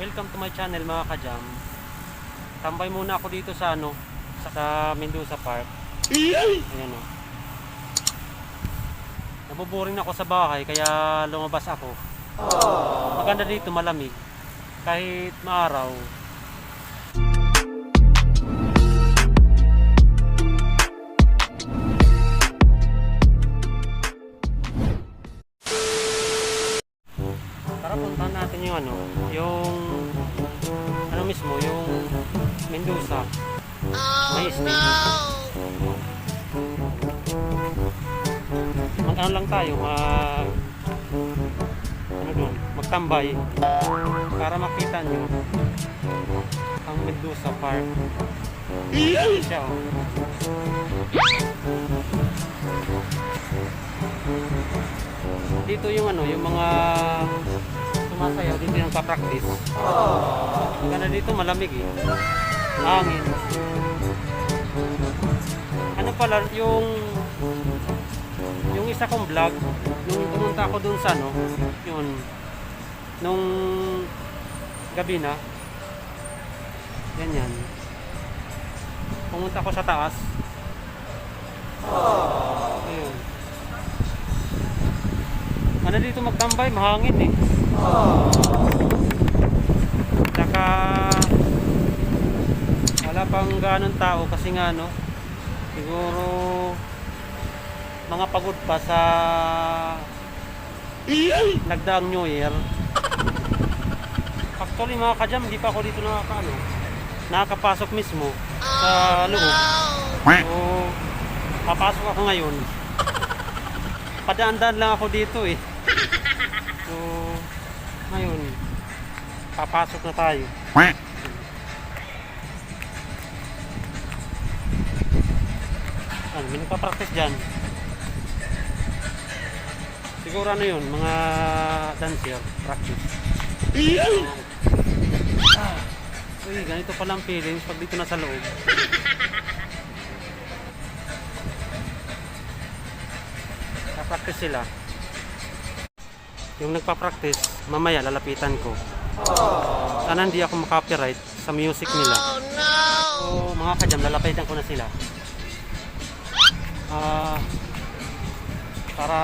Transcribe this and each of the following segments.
Welcome to my channel mga kajam. Tambay muna ako dito sa ano, sa Mendoza Park. Ayan o. Nabuboring ako sa bahay kaya lumabas ako. Maganda dito, malamig. Kahit maaraw. Yung ano, mismo, yung Mendoza. May snake. Mag ano lang tayo, mag ano doon, magtambay para makita nyo ang Medusa Park. Siya oh. Dito yung ano, yung mga sumasayaw dito yung pa-practice. Ganda dito malamig eh. Hangin. Ano pala yung yung isa kong vlog nung pumunta ako dun sa ano yun nung gabi na ganyan pumunta ako sa taas ayun ano dito magtambay mahangin eh saka wala pang ganong tao kasi nga no siguro mga pagod pa sa nagdaang New Year. Actually mga kajam, hindi pa ako dito nakaka, ano, nakakapasok mismo sa loob. So, papasok ako ngayon. Padaan-daan lang ako dito eh. So, ngayon, papasok na tayo. Ano, may nagpa-practice dyan. Siguro ano yun, mga dancer, practice. Ah, uy, ganito pala ang feelings pag dito na sa loob. Nagpa-practice sila. Yung nagpa-practice, mamaya lalapitan ko. Sana hindi ako makopyright sa music nila. So, mga kajam, lalapitan ko na sila. Ah, para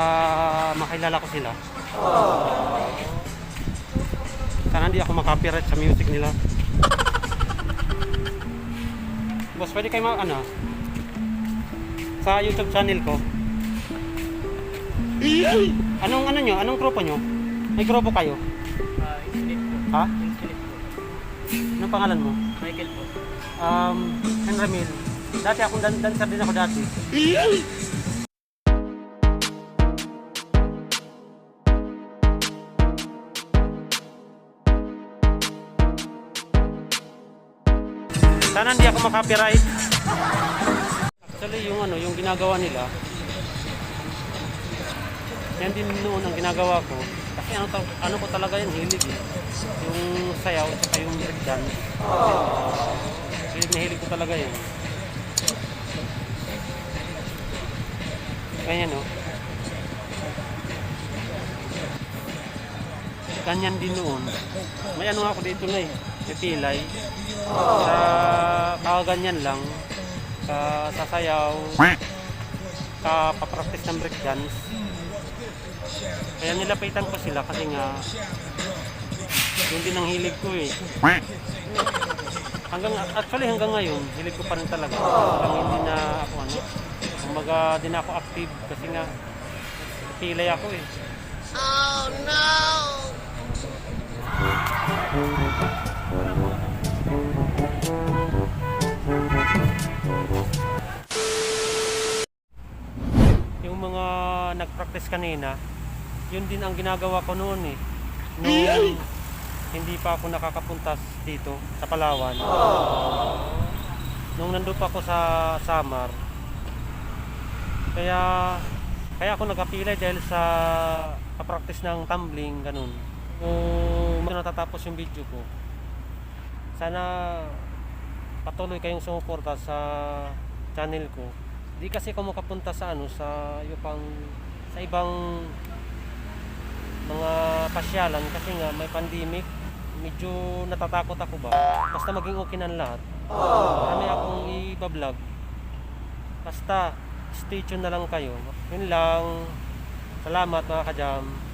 makilala ko sila. Sana hindi ako makopyright sa music nila. Boss, pwede kayo mag, ano, sa YouTube channel ko. Anong ano nyo? Anong grupo nyo? May grupo kayo? Ah, Infinite po. Ha? Infinite po. Anong pangalan mo? Michael po. Um, Henry Mil. Dati akong dan dancer din ako dati. Sana hindi ako makopyright. Actually, yung ano, yung ginagawa nila, yan din noon ang ginagawa ko. Kasi ano, ano ko talaga yan, hilig eh. Yung sayaw, at yung break dance. Hilig na hilig ko talaga yan. Ganyan no. Ganyan din noon. May ano ako dito na eh. May pilay. Sa kakaganyan lang. Sa sasayaw. Ka papractice ng break dance. Kaya nilapitan ko sila kasi nga yun din ang hilig ko eh. Hanggang actually hanggang ngayon, hilig ko pa rin talaga. Hanggang hindi na ako ano, kumbaga din ako active kasi nga pilay ako eh. Yung mga nag-practice kanina, yun din ang ginagawa ko noon eh. Nung hindi pa ako nakakapuntas dito sa Palawan. Nung nandun pa ako sa Samar. Kaya kaya ako nagkapilay dahil sa kapractice ng tumbling, ganun. Kung natatapos yung video ko, sana patuloy kayong sumuporta sa channel ko. Di kasi ako makapunta sa ano sa ibang sa ibang mga pasyalan kasi nga may pandemic. medyo natatakot ako ba. Basta maging okay ang lahat. Marami akong i-vlog. Basta, stay tuned na lang kayo. Yun lang. Salamat mga kajam.